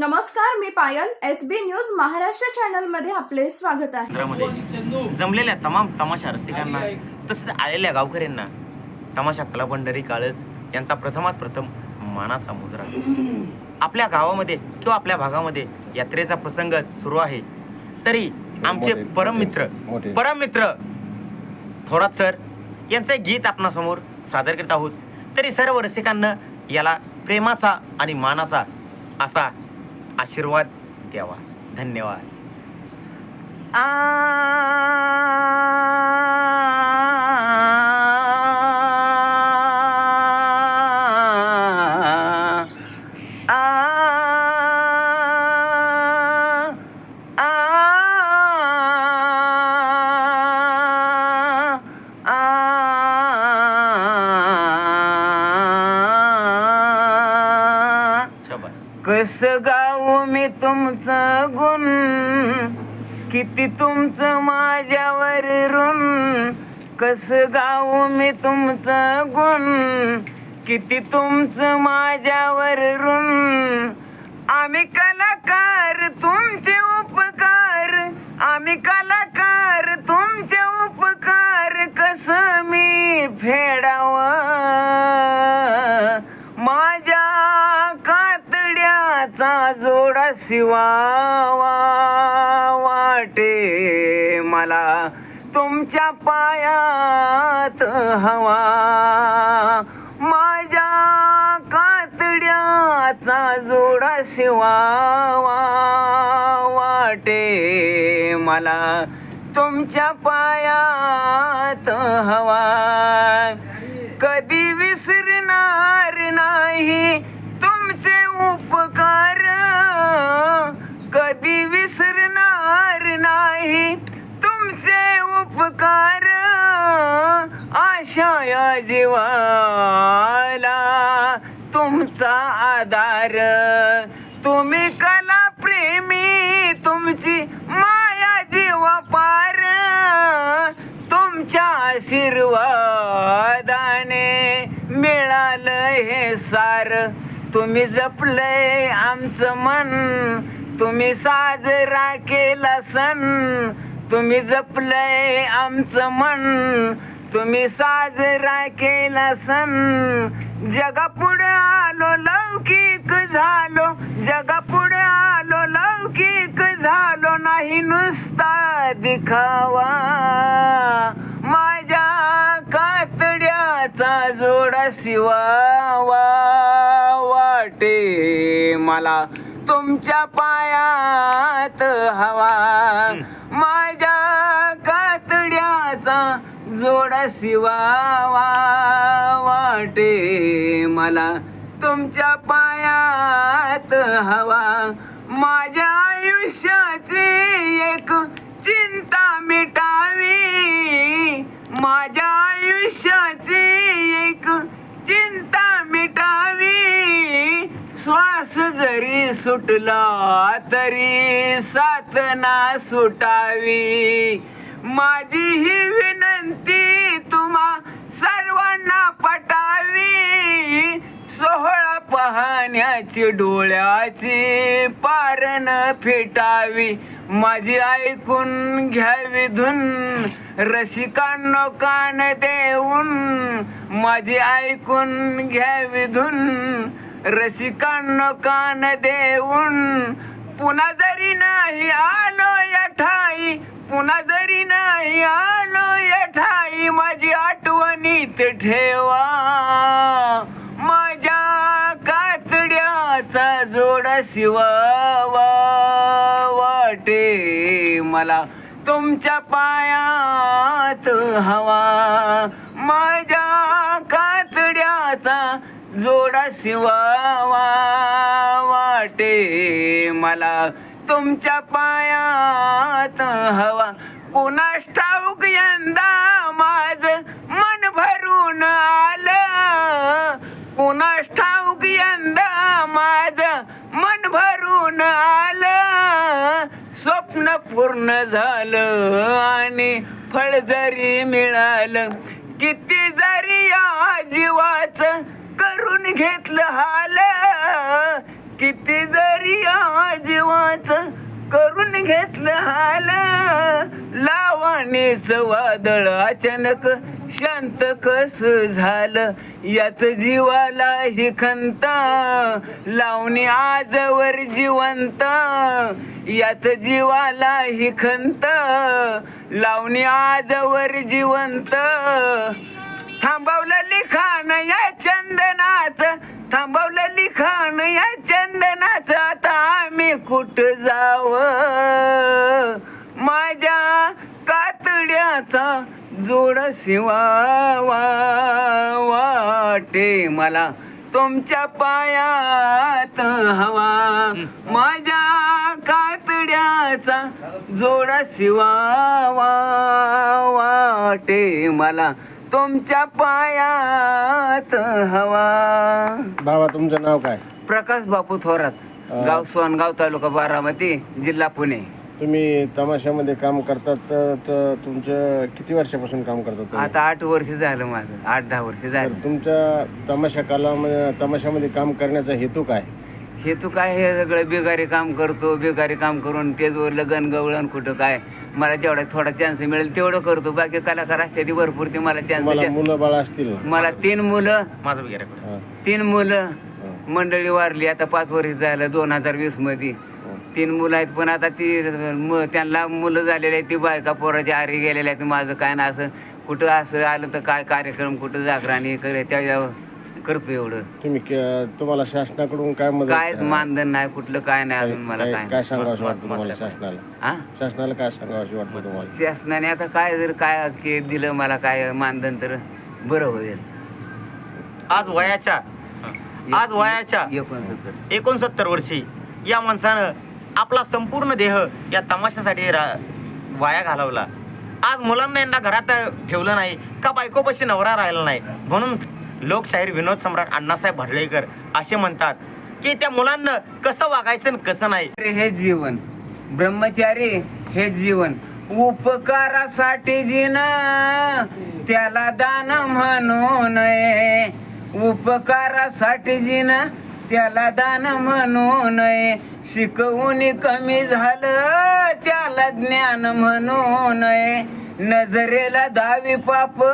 नमस्कार मी Payal S B news Maharashtra चॅनलमध्ये आपले स्वागत आहे. जमलेल्या तमाम तमाशा रसिकांना तसेच आलेल्या गावकऱ्यांना तमाशा कला भंडारी काळज यांचा प्रथमात प्रथम मानाचा मुजरा. आपल्या गावामध्ये किंवा आपल्या भागामध्ये यात्रेचा प्रसंग सुरू आहे. तरी आमचे परममित्र. परममित्र थोरात सर यांचं गीत आपणासमोर सादर करत आहोत. तरी सर्व रसिकांना याला प्रेमाचा आणि मानाचा असा आशीर्वाद द्यावा. धन्यवाद. आ तुमचं गुण. किती तुमचं माझ्यावर ऋण. कस गाऊ मी तुमचं गुण. किती तुमचं माझ्यावर ऋण. आम्ही कलाकार तुमचे उपकार. आम्ही कलाकार तुमचे उपकार. कस मी फेडावं? जोडा शिवावा वाटे मला तुमच्या पायात हवा. माझ्या कातड्याचा जोडा शिवावा वाटे मला तुमच्या पायात हवा. कधी विसरणार नाही कधी विसरणार नाही तुमचे उपकार. आशा या जीवाला तुमचा आधार. तुम्ही कला प्रेमी तुमची माया जीवा पार. तुमच्या आशीर्वादाने मिळालं हे सार. तुम्ही जपलंय आमचं मन तुम्ही साजरा केला सण तुम्ही जपलंय आमचं मन. तुम्ही साजरा केला सण जगापुढे आलो लौकिक झालो. जगापुढे आलो लौकिक झालो नाही नुसता दिखावा. माझ्या कातड्याचा जोडा शिवावा वाटे मला. तुमच्या पायात हवा. माझ्या कातड्याचा जोडा शिवावा वाटे मला. तुमच्या पायात हवा. माझ्या आयुष्याची एक चिंता मिटावी. माझ्या आयुष्याची एक चिंता श्वास जरी सुटला तरी साथ ना सुटावी. माझी ही विनंती तुम्हा सर्वांना पटावी. सोहळा पाहण्याची डोळ्याची पारण फिटावी. माझी ऐकून घ्यावी धुन रसिकांनो कान देऊन. माझी ऐकून घ्यावी धुन रसिकांनो कान देऊन पुन्हा जरी नाही आलो या ठाई पुन्हा जरी नाही आलो या ठाई माझी आठवणीत ठेवा. माझ्या कातड्याचा जोडा शिवावा वाटे मला तुमच्या पायात हवा. माझ्या कातड्याचा जोडा शिवावा वाटे मला तुमच्या पायात हवा. कुणास ठाऊक यंदा माझ मन भरून आलं. कुणास ठाऊक यंदा माझ मन भरून आलं. स्वप्न पूर्ण झालं आणि फळ जरी मिळालं किती जरी या जीवाचं करून घेतलं हाल. किती जरी आजीवाच करून घेतलं हाल. लावानेच वादळ अचानक शांत कस झालं. याच जीवाला ही खंत लावणी आजवर जिवंत. याच जीवाला ही खंत लावणी आजवर जिवंत. थांबवलं लिखाण याच्या चंदनाच थांबवलं लिखाण या चंदनाच. आता आम्ही कुठं जाव? माझ्या कातड्याचा जोड शिवावा. वाटे मला तुमच्या पायात हवा. माझ्या कातड्याचा जोडा शिवावा. वाटे मला तुमच्या पायात हवा. बाबा तुमचं नाव काय? प्रकाश बापू थोरात गाव सोनगाव तालुका बारामती जिल्हा पुणे. तुम्ही तमाशामध्ये काम करतात तर तर तुमचं किती वर्षापासून काम करतात तुम्ही? आता आठ वर्ष झालं माझं आठ दहा वर्ष तर झालं. तुमच्या तमाशा कालामध्ये तमाशामध्ये काम करण्याचा हेतू काय? हे तू काय? हे सगळं बेकारी काम करतो बेकारी काम करून तेजवर लगन गवळण कुठं काय? मला जेवढा थोडा चान्स मिळेल तेवढं करतो. बाकी कलाकार असते ती भरपूर ती मला तुम्हाला चान्स मुलं बाळ असतील ना? मला तीन मुलं. माझं वगैरे हा. तीन मुलं. मंडळी वारली आता पाच वर्ष झालं दोन हजार वीसमध्ये. तीन मुलं आहेत पण आता ती म- त्यांना मुलं झालेली आहेत ती बायका पोराच्या आरी गेलेल्या आहेत माझं काय ना असं. कुठं असं आलं तर काय कार्यक्रम कुठं जागराणी करे त्याच्यावर. करतो एवढं. तुम्ही के- तुम्हाला शासनाकडून काय मदत कायच मानधन नाही कुठलं काय नाही अजून मला काय काय काय सांगावं वाटतं तुम्हाला शासनाला? हा? शासनाला काय सांगावं वाटतं तुम्हाला? शासनाने आता काय जर काय के दिलं मला काय मानधन तर बरं होईल. आज वयाच्या आज वयाच्या एकोणसत्तर. एकोणसत्तर वर्षी या माणसानं आपला संपूर्ण देह या तमाशासाठी रा वाया घालवला. आज मुलांना यांना घरात ठेवलं नाही का बायकोपाशी नवरा राहिला नाही म्हणून लोकशाहीर विनोद सम्राट अण्णासाहेब भरलेकर असे म्हणतात की त्या मुलांना कसं वागायचं आणि कसं नाही. अरे हे जीवन. ब्रह्मचारी हे जीवन. उपकारासाठी जिन त्याला दान म्हणू नये. उपकारासाठी जिन त्याला दान म्हणू नये. शिकवून कमी झालं त्याला ज्ञान म्हणू नये. नजरेला दावी पाप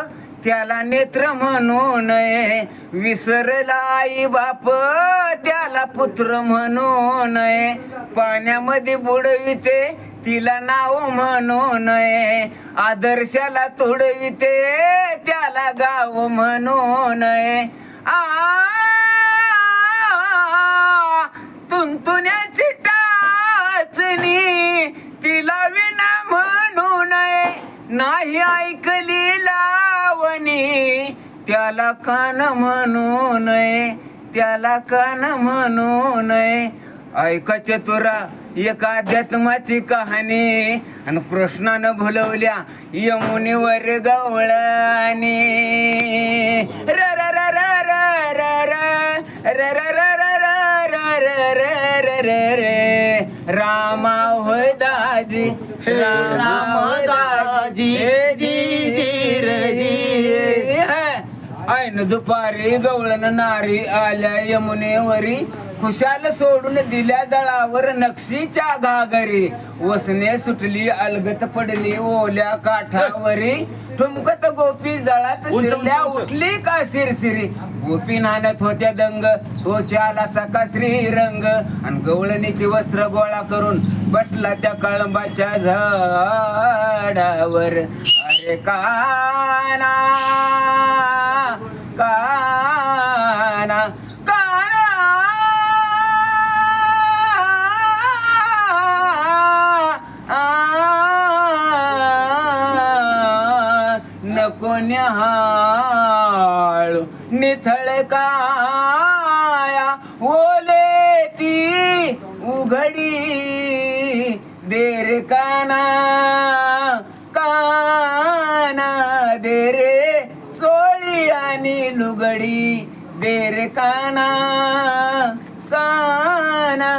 त्याला नेत्र म्हणू नये विसरला आई बाप त्याला पुत्र म्हणू नये पाण्यामध्ये बुडविते तिला नाव म्हणू नये आदर्शाला तुडविते त्याला गाव म्हणू नये आ तुंतुण्याची टाचणी तिला विना म्हणू नये नाही ऐकलीला त्याला कान म्हणू नये त्याला कान म्हणू नये ऐका चतुरा एका अध्यात्माची कहाणी आणि कृष्णानं भुलवल्या यमुनेवर गवळणी र र र र र र र र र र र र र र र र र रे रामा होय दाजी रामा दाजी दुपारी गवळण नारी आल्या यमुनेवरी. खुशाल सोडून दिल्या दळावर नक्षीच्या घागरी. वसने सुटली अलगत पडली ओल्या काठावरी. ठुमकत गोपी जळात शिरल्या उठली का सिरसिरी गोपी नाणत होत्या दंग तो चाला सका श्रीरंग. आणि गवळणीची वस्त्र गोळा करून बटला त्या कळंबाच्या झाडावर. अरे काना! निथळ काया ओले ती उघडी देर काना काना देरे चोळी आणि लुगडी देर काना काना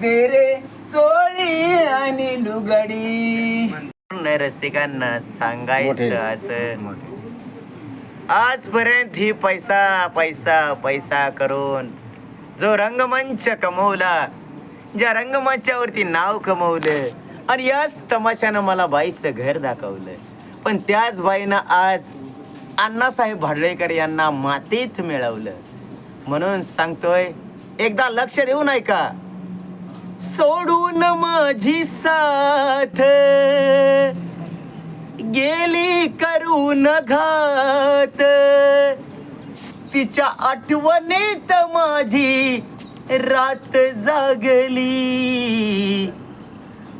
देरे चोळी आणि लुगडी रसिकांना सांगायचं. असं आजपर्यंत ही पैसा पैसा पैसा करून जो रंगमंच कमवला ज्या रंगमंचावरती नाव कमवलं आणि याच तमाशानं मला बाईचं घर दाखवलं. पण त्याच बाईनं आज अण्णासाहेब भाडळेकर यांना मातीत मिळवलं. म्हणून सांगतोय एकदा लक्ष देऊ नाही का? सोडून माझी साथ. गेली करून घात. तिच्या आठवणीत माझी रात जागली.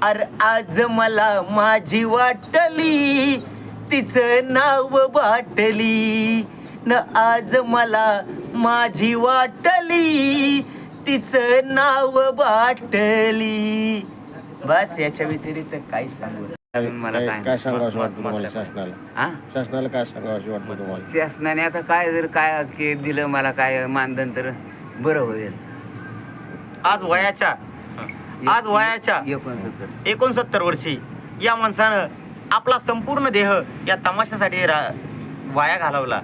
अर आज मला माझी वाटली तिचं नाव वाटली न आज मला माझी वाटली तिचं नाव वाटली बस याच्या व्यतिरिक्त काय सांगू मला काय सांगावं असं वाटतं तुम्हाला शासनाला? हा? शासनाला काय सांगावं असं वाटतं तुम्हाला? शासनाने आता काय जर काय के दिलं मला काय मानधन तर बरं होईल. आज वयाच्या आज वयाच्या एकोणसत्तर. एकोणसत्तर वर्षी या माणसानं आपला संपूर्ण देह या तमाशासाठी रा- वाया घालवला.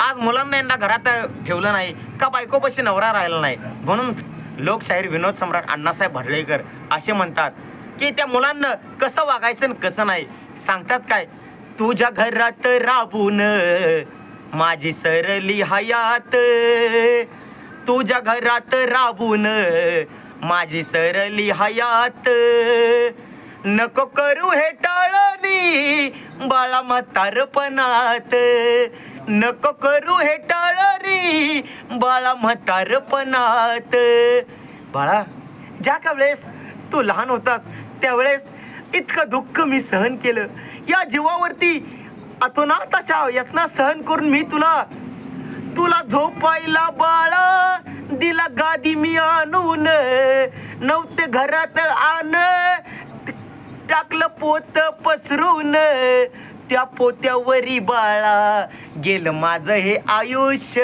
आज मुलांना यांना घरात ठेवलं नाही का बायकोपाशी नवरा राहिला नाही म्हणून लोकशाहीर विनोद सम्राट अण्णासाहेब भडळेकर असे म्हणतात. की त्या मुलांना कसं वागायचं आणि कसं नाही? सांगतात काय? तुझ्या घरात राबून माझी सरली हयात. तुझ्या घरात राबून माझी सरली हयात. नको करू हे टाळणी बाळा म्हातारपणात. नको करू हे टाळणी बाळा म्हातारपणात. बाळा ज्या का वेळेस तू लहान होतास त्यावेळेस इतकं दुःख मी सहन केलं. या जीवावरती अतोनात अशा यातना सहन करून मी तुला तुला झोपायला बाळा दिला गादी मी आणून नव्हते घरात आण टाकलं पोत पसरून त्या पोत्यावरी बाळा गेलं माझं हे आयुष्य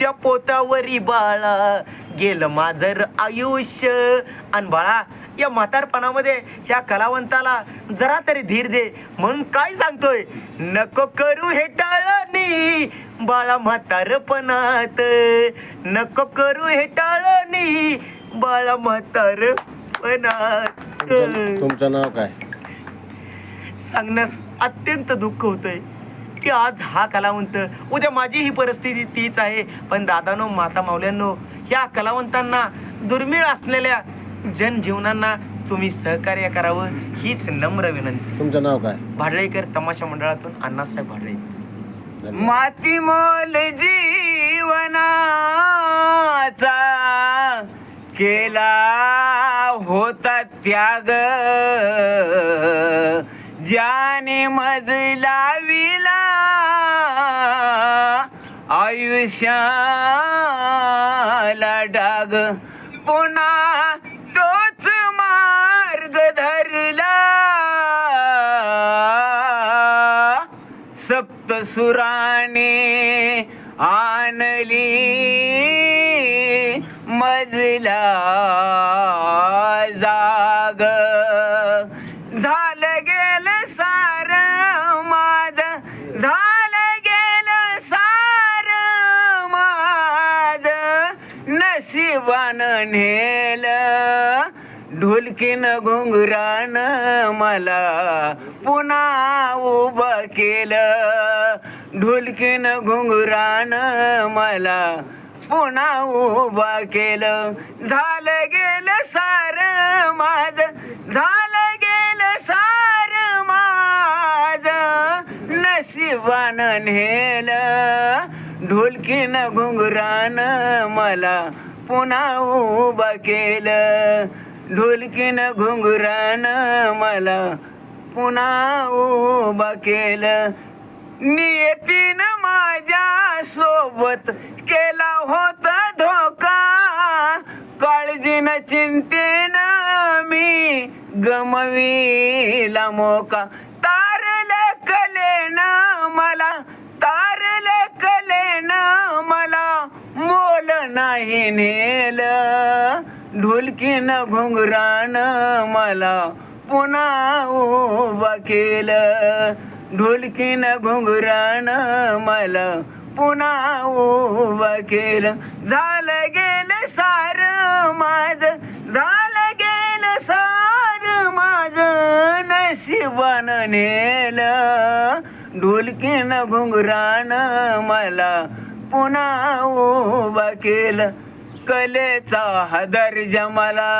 त्या पोत्यावरी बाळा गेलं माझं आयुष्य. आणि बाळा या म्हातारपणामध्ये या कलावंताला जरा तरी धीर दे. म्हणून काय सांगतोय? नको करू हे टाळणी बाळा म्हातारपणात. नको करू हे टाळणी बाळा म्हातारपणात. तुमचं नाव काय? सांगण्यास अत्यंत दुःख होतंय. की आज हा कलावंत उद्या माझी ही परिस्थिती तीच आहे. पण दादानो माता मावल्यांनो या कलावंतांना दुर्मिळ असलेल्या जनजीवनांना तुम्ही सहकार्य करावं हीच नम्र विनंती. तुमचं नाव काय? भाडळेकर तमाशा मंडळातून अण्णासाहेब भाडळे. माती मोल जीवनाचा केला होता त्याग. ज्याने मजला विला आयुष्याला डाग. पुन्हा सप्तसुराने आणली मजला जाग. झालं गेलं सार माझ झालं गेलं सार माझ. नशिबान नेलं ढोलकीन घुंगरान मला पुन्हा उभं केलं. ढोलकीन घुंगरान मला पुन्हा उभा केलं. झालं गेलं सार माझ झालं गेलं सार माझ. नशिबान नेलं. ढोलकीन घुंगरान मला पुन्हा उभा केलं. ढोलकीन घुंगरान मला पुन्हा उभा केलं. नियतीनं माझ्या सोबत केला होता धोका. काळजीनं चिंतेनं मी गमविला मोका. तारलं कलेन मला तारल कलेन मला मोल नाही नेलं. ढोलकीन घुंगरान मला पुन्हा उभा केलं. ढोलकीन घुंगरान मला पुन्हा उभा केलं. झालं गेलं सार माझ झालं गेलं सार माझ नशिबान नेलं. ढोलकीन घुंगरानं मला पुन्हा उभा केलं. कलेचा हा दर्जा मला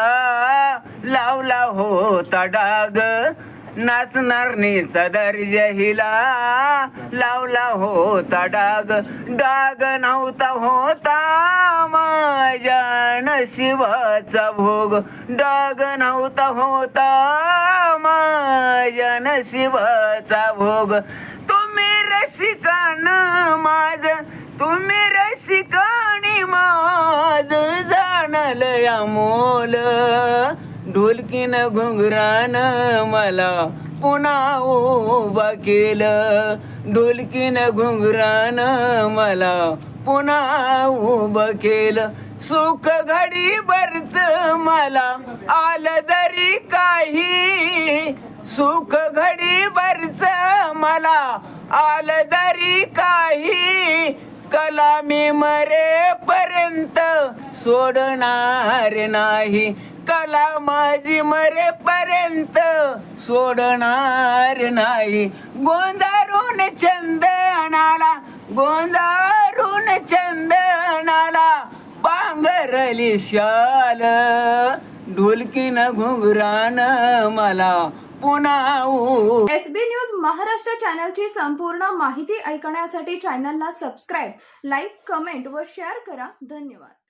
लावला होता डाग. नाचणारणीचा दर्ज हिला. लावला होता डाग डाग नव्हता होता माझ्या नशिबाचा भोग. डाग नव्हता होता माझ्या नशिबाचा भोग. तुम्ही रसिकान माझ तुम्ही रसिकाणी माझ. जाणलं मोर ढोलकीन घुंगरान मला पुन्हा उभा केलं. ढोलकीन घुंगरान मला पुन्हा उभं केलं. सुख घडी बरच मला आलं जरी काही. सुख घडी बरच मला आलं जरी काही. कला मी मरेपर्यंत सोडणार नाही. कला माझी मरेपर्यंत सोडणार नाही. गोंधारून चंदनाला गोंधारून चंदनाला पांघरली शाल ढोलकीन घुंगरान मला पुन्हा उ- एस बी न्यूज महाराष्ट्र चॅनलची संपूर्ण माहिती ऐकण्यासाठी चॅनलला सबस्क्राईब लाईक कमेंट व शेअर करा. धन्यवाद.